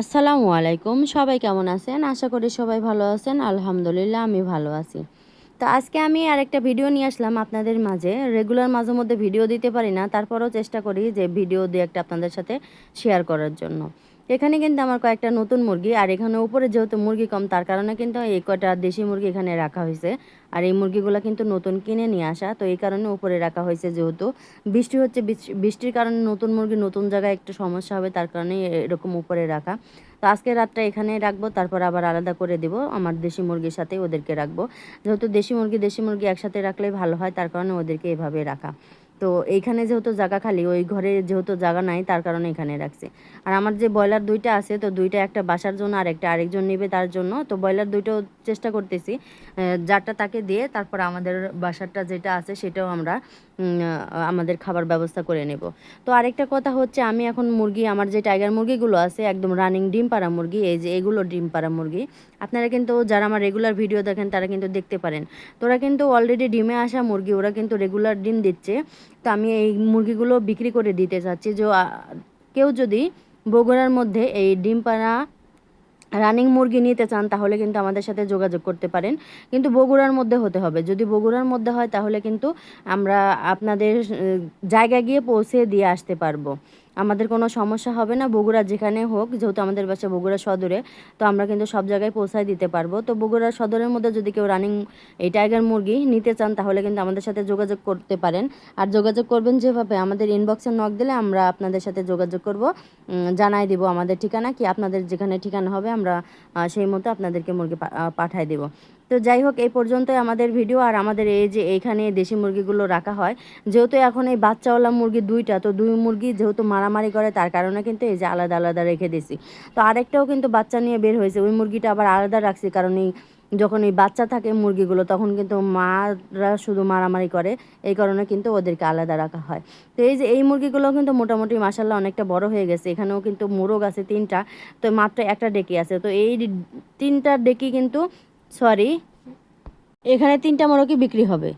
আসসালামু আলাইকুম। সবাই কেমন আছেন? আশা করি সবাই ভালো আছেন। আলহামদুলিল্লাহ, আমি ভালো আছি। তো আজকে আমি আর একটা ভিডিও নিয়ে আসলাম আপনাদের মাঝে। রেগুলার মাঝে মধ্যে ভিডিও দিতে পারি না, তারপরেও চেষ্টা করি যে ভিডিও দিয়ে একটা আপনাদের সাথে শেয়ার করার জন্য। এখানে কিন্তু আমার কয়েকটা নতুন মুরগি, আর এখানে উপরে যেহেতু মুরগি কম, তার কারণে কিন্তু এই কয়টা দেশি মুরগি এখানে রাখা হয়েছে। আর এই মুরগিগুলো কিন্তু নতুন কিনে নিয়ে আসা, তো এই কারণে উপরে রাখা হয়েছে যেহেতু। বৃষ্টি হচ্ছে বৃষ্টির কারণে নতুন মুরগি নতুন জায়গায় একটু সমস্যা হবে, তার কারণে এরকম উপরে রাখা। তো আজকে রাতটা এখানে রাখব, তারপর আবার আলাদা করে দেব, আমার দেশি মুরগির সাথে ওদেরকে রাখব। যেহেতু দেশি মুরগি দেশি মুরগি একসাথে রাখলে ভালো হয়, তার কারণে ওদেরকে এভাবে রাখা। তো এইখানে যেহেতু জায়গা খালি, ওই ঘরে যেহেতু জায়গা নাই, তার কারণে এখানে রাখছে। আর আমার যে ব্রয়লার দুইটা আছে, তো দুইটা একটা বাসার জন্য, আর একটা আরেকজন নেবে তার জন্য। তো ব্রয়লার দুইটাও চেষ্টা করতেছি যারটা তাকে দিয়ে তারপর আমাদের বাসারটা যেটা আছে, সেটাও আমরা আমাদের খাবার ব্যবস্থা করে নেব। তো আরেকটা কথা হচ্ছে, আমি এখন মুরগি, আমার যে টাইগার মুরগিগুলো আছে, একদম রানিং ডিম পাড়া মুরগি, এই যে এগুলো ডিম পাড়া মুরগি, আপনারা কিন্তু যারা আমার রেগুলার ভিডিও দেখেন, তারা কিন্তু দেখতে পারেন। তোরা কিন্তু অলরেডি ডিমে আসা মুরগি, ওরা কিন্তু রেগুলার ডিম দিচ্ছে। তো আমি এই মুরগিগুলো বিক্রি করে দিতে চাচ্ছি। যে কেউ যদি বগুড়ার মধ্যে এই ডিম পাড়া রানিং মুরগি নিতে চান, তাহলে কিন্তু আমাদের সাথে যোগাযোগ করতে পারেন। কিন্তু বগুড়ার মধ্যে হতে হবে। যদি বগুড়ার মধ্যে হয়, তাহলে কিন্তু আমরা আপনাদের জায়গা গিয়ে পৌঁছে দিয়ে আসতে পারব। আমাদের কোনো সমস্যা হবে না, বগুড়া যেখানে হোক, যেহেতু আমাদের বাসা বগুড়া সদরে, তো আমরা কিন্তু সব জায়গায় পৌঁছায় দিতে পারব। তো বগুড়া সদরের মধ্যে যদি কেউ রানিং এই টাইগার মুরগি নিতে চান, তাহলে কিন্তু আমাদের সাথে যোগাযোগ করতে পারেন। আর যোগাযোগ করবেন যেভাবে, আমাদের ইনবক্সে নক দিলে আমরা আপনাদের সাথে যোগাযোগ করব। জানাই দিব আমাদের ঠিকানা, কি আপনাদের যেখানে ঠিকানা হবে, আমরা সেই মতো আপনাদেরকে মুরগি পাঠাই দেব। তো যাই হোক, এই পর্যন্তই আমাদের ভিডিও আর আমাদের এই যে এইখানে দেশি মুরগিগুলো রাখা হয়, যেহেতু এখন এই বাচ্চাওয়ালা মুরগি দুইটা, তো দুই মুরগি যেহেতু মারামারি করে, তার কারণে কিন্তু এই যে আলাদা আলাদা রেখে দিছি। তো আরেকটাও কিন্তু বাচ্চা নিয়ে বের হয়েছে, ওই মুরগিটা আবার আলাদা রাখছি, কারণ এই যখন এই বাচ্চা থাকে মুরগিগুলো, তখন কিন্তু মারা শুধু মারামারি করে, এই কারণে কিন্তু ওদেরকে আলাদা রাখা হয়। তো এই যে এই মুরগিগুলো কিন্তু মোটামুটি মাসাল্লাহ অনেকটা বড় হয়ে গেছে, এখানেও কিন্তু মোরগ আছে তিনটা, তো মাত্র একটা ডেকি আছে। তো এই তিনটা ডেকি কিন্তু সরি এখানে তিনটা মোরগই বিক্রি হবে।